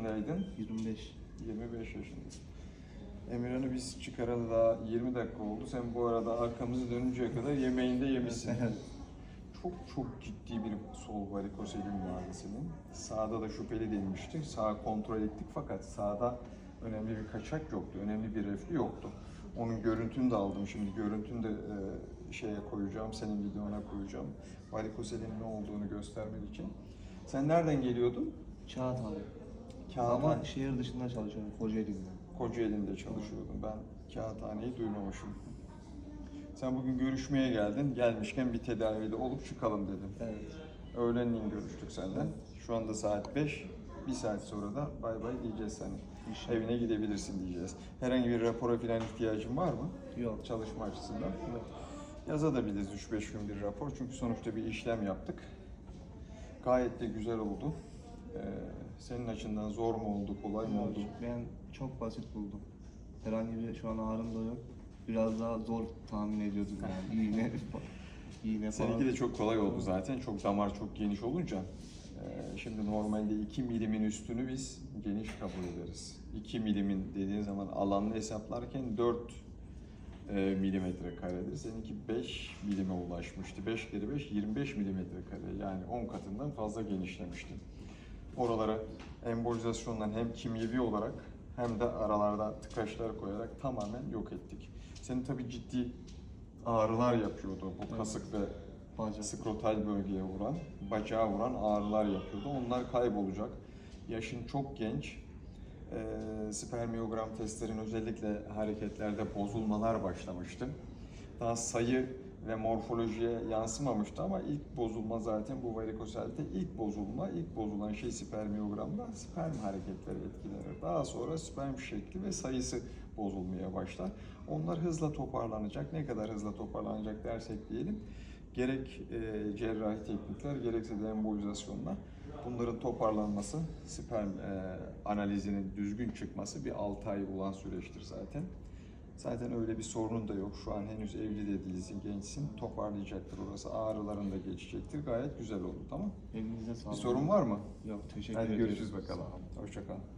yaşındaydın? 25. 25 yaşındasın. Emirhan'ı biz çıkaralı daha 20 dakika oldu. Sen bu arada arkamızı dönünceye kadar yemeğinde yemişsin. Çok çok ciddi bir sol varikoselim vardı senin. Sağda da şüpheli denmişti. Sağ kontrol ettik fakat sağda önemli bir kaçak yoktu. Önemli bir reflü yoktu. Onun görüntünü de aldım. Şimdi görüntünü de e, şeye koyacağım. Senin videona koyacağım. Varikoselin ne olduğunu göstermek için. Sen nereden geliyordun? Kağıthane. Kağıthane. Ama şehir dışında çalışıyorum Kocaeli'nde. Kocaeli'nde çalışıyordum. Ben kağıthaneyi duymamışım. Sen bugün görüşmeye geldin. Gelmişken bir tedavide olup çıkalım dedim. Evet. Öğlenleyin görüştük senden. Şu anda saat 5. Bir saat sonra da bay bay diyeceğiz sana. İnşallah. Evine gidebilirsin diyeceğiz. Herhangi bir rapora falan ihtiyacın var mı? Yok. Çalışma açısından. Yok. Yazabiliriz 3-5 gün bir rapor. Çünkü sonuçta bir işlem yaptık. Gayet de güzel oldu. Ee, senin açından zor mu oldu, kolay mı oldu? Ben çok basit buldum. Herhangi bir şu an ağrım da yok. Biraz daha zor tahmin ediyordum yani. İğne, iğne falan. Seninki de çok kolay oldu zaten. Çok damar çok geniş olunca. e, Şimdi normalde 2 milimin üstünü biz geniş kabul ederiz. 2 milimin dediğin zaman alanını hesaplarken 4 e, milimetre karedir. Seninki 5 milime ulaşmıştı. 5 kere 5 25 milimetre kare. Yani 10 katından fazla genişlemişti. Oralara embolizasyondan hem kimyevi olarak hem de aralarda tıkaçlar koyarak tamamen yok ettik. Senin tabii ciddi ağrılar yapıyordu bu kasık ve Bacak. skrotal bölgeye vuran, bacağa vuran ağrılar yapıyordu. Onlar kaybolacak. Yaşın çok genç. Ee, spermiyogram testlerin özellikle hareketlerde bozulmalar başlamıştı. Daha sayı ve morfolojiye yansımamıştı ama ilk bozulma zaten bu varikoselde ilk bozulma, ilk bozulan şey spermiyogramda sperm hareketleri etkilenir. Daha sonra sperm şekli ve sayısı bozulmaya başlar. Onlar hızla toparlanacak. Ne kadar hızla toparlanacak dersek diyelim. Gerek e, cerrahi teknikler gerekse de embolizasyonla bunların toparlanması, sperm e, analizinin düzgün çıkması bir 6 ay olan süreçtir zaten. Zaten öyle bir sorunun da yok. Şu an henüz evli de değilsin, gençsin. Toparlayacaktır orası. Ağrıların da geçecektir. Gayet güzel oldu tamam Elinize Bir sağlık. sorun var mı? Yok teşekkür Hadi ederim. görüşürüz bakalım. Sağ olun. Hoşça kal.